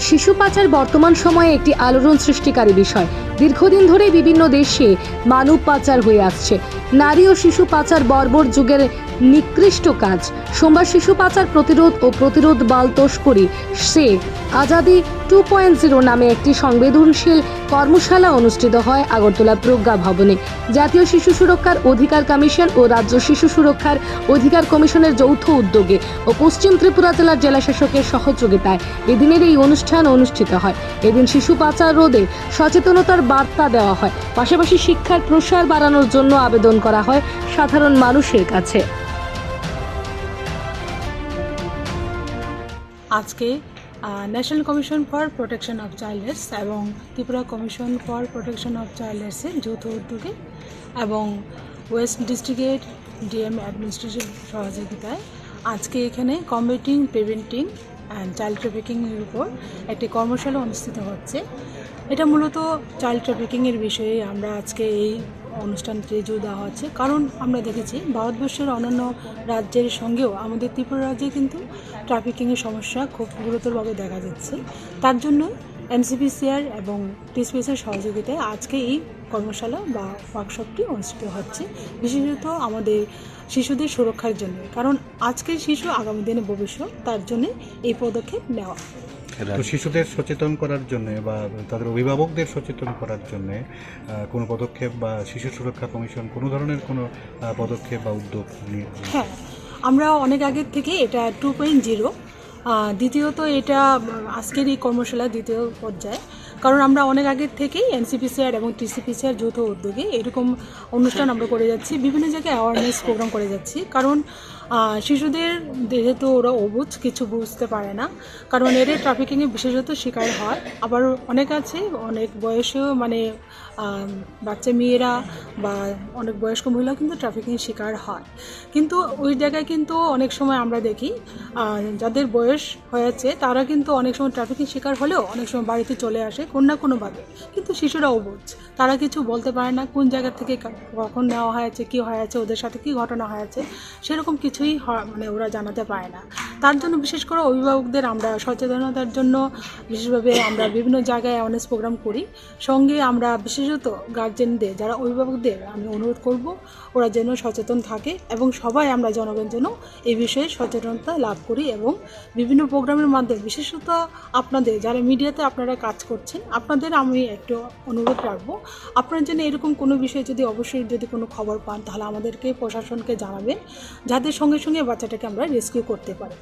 শিশু পাচার বর্তমান সময়ে একটি আলোড়ন সৃষ্টিকারী বিষয়। দীর্ঘদিন ধরে বিভিন্ন দেশে মানব পাচার হয়ে আসছে। নারী ও শিশু পাচার বর্বর যুগের নিকৃষ্ট কাজ। সোমবার শিশু পাচার প্রতিরোধ ও প্রতিরোধ বাল তস্করি সে আজাদি টু পয়েন্ট জিরো নামে একটি সংবেদনশীল কর্মশালা অনুষ্ঠিত হয় আগরতলা প্রজ্ঞা ভবনে। জাতীয় শিশু সুরক্ষার অধিকার কমিশন ও রাজ্য শিশু সুরক্ষার অধিকার কমিশনের যৌথ উদ্যোগে ও পশ্চিম ত্রিপুরা জেলার জেলাশাসকের সহযোগিতায় এদিনের এই অনুষ্ঠান অনুষ্ঠিত হয়। এদিন শিশু পাচার রোধে সচেতনতার বার্তা দেওয়া হয়। পাশাপাশি শিক্ষার প্রসার বাড়ানোর জন্য আবেদন করা হয় সাধারণ মানুষের কাছে। আজকে national commission for protection of childs এবং Tripura commission for protection of চাইল্ডসের যৌথ উদ্যোগে এবং ওয়েস্ট ডিস্ট্রিক্টের ডিএম অ্যাডমিনিস্ট্রেশন সহযোগিতায় আজকে এখানে কম্বেটিং প্রিভেন্টিং অ্যান্ড চাইল্ড ট্রাফিকিংয়ের উপর একটি কর্মশালা অনুষ্ঠিত হচ্ছে। এটা মূলত চাইল্ড ট্রাফিকিংয়ের বিষয়ে আমরা আজকে এই অনুষ্ঠানটি জোর দেওয়া হচ্ছে। কারণ আমরা দেখেছি ভারতবর্ষের অন্যান্য রাজ্যের সঙ্গেও আমাদের ত্রিপুরা রাজ্যে কিন্তু ট্রাফিকিংয়ের সমস্যা খুব গুরুতরভাবে দেখা যাচ্ছে। তার জন্য এনসিপিসিআর এবং টিসপিএসের সহযোগিতায় আজকে এই কর্মশালা বা ওয়ার্কশপটি অনুষ্ঠিত হচ্ছে। বিশেষত আমাদের শিশুদের সুরক্ষার জন্য। কারণ আজকের শিশু আগামী দিনে ভবিষ্যৎ, তার জন্য এই পদক্ষেপ নেওয়া। তো শিশুদের সচেতন করার জন্য বা তাদের অভিভাবকদের সচেতন করার জন্য কোনো পদক্ষেপ বা শিশু সুরক্ষা কমিশন কোনো ধরনের কোনো পদক্ষেপ বা উদ্যোগ নিয়ে হ্যাঁ আমরা অনেক আগের থেকে এটা টু পয়েন্ট জিরো দ্বিতীয়ত এটা আজকের এই কর্মশালা দ্বিতীয় পর্যায়ে। কারণ আমরা অনেক আগের থেকেই এনসিপিসিআর এবং টিসিপিসিআর যৌথ উদ্যোগে এরকম অনুষ্ঠান আমরা করে যাচ্ছি বিভিন্ন জায়গায় অ্যাওয়ারনেস প্রোগ্রাম করে যাচ্ছি। কারণ শিশুদের যেহেতু ওরা অবুঝ কিছু বুঝতে পারে না, কারণ এর ট্রাফিকিংয়ে বিশেষত শিকার হয়। আবার অনেক আছে, অনেক বয়সেও মানে বাচ্চা মেয়েরা বা অনেক বয়স্ক মহিলা কিন্তু ট্রাফিকিংয়ের শিকার হয়। কিন্তু ওই জায়গায় কিন্তু অনেক সময় আমরা দেখি যাদের বয়স হয়েছে, তারা কিন্তু অনেক সময় ট্রাফিকিং শিকার হলেও অনেক সময় বাড়িতে চলে আসে, কোন না কোনোভাবে। কিন্তু শিশুরা অবুঝ তারা কিছু বলতে পারে না, কোন জায়গা থেকে কখন নেওয়া হয়েছে, কী হয়েছে, ওদের সাথে কী ঘটনা হয়েছে, সেরকম কিছুই মানে ওরা জানাতে পারে না। তার জন্য বিশেষ করে অভিভাবকদের আমরা সচেতনতার জন্য বিশেষভাবে আমরা বিভিন্ন জায়গায় অ্যাওয়ারনেস প্রোগ্রাম করি। সঙ্গে আমরা বিশেষত গার্জেনদের যারা অভিভাবকদের আমি অনুরোধ করব, ওরা যেন সচেতন থাকে এবং সবাই আমরা জনগণ যেন এই বিষয়ে সচেতনতা লাভ করি এবং বিভিন্ন প্রোগ্রামের মাধ্যমে, বিশেষত আপনাদের, যারা মিডিয়াতে আপনারা কাজ করছেন, আপনাদের আমি একটু অনুরোধ রাখব, আপনার জন্য এরকম কোনো বিষয়ে যদি অবশ্যই যদি কোনো খবর পান, তাহলে আমাদেরকে প্রশাসনকে জানাবেন, যাদের সঙ্গে সঙ্গে বাচ্চাটাকে আমরা রেস্কিউ করতে পারি।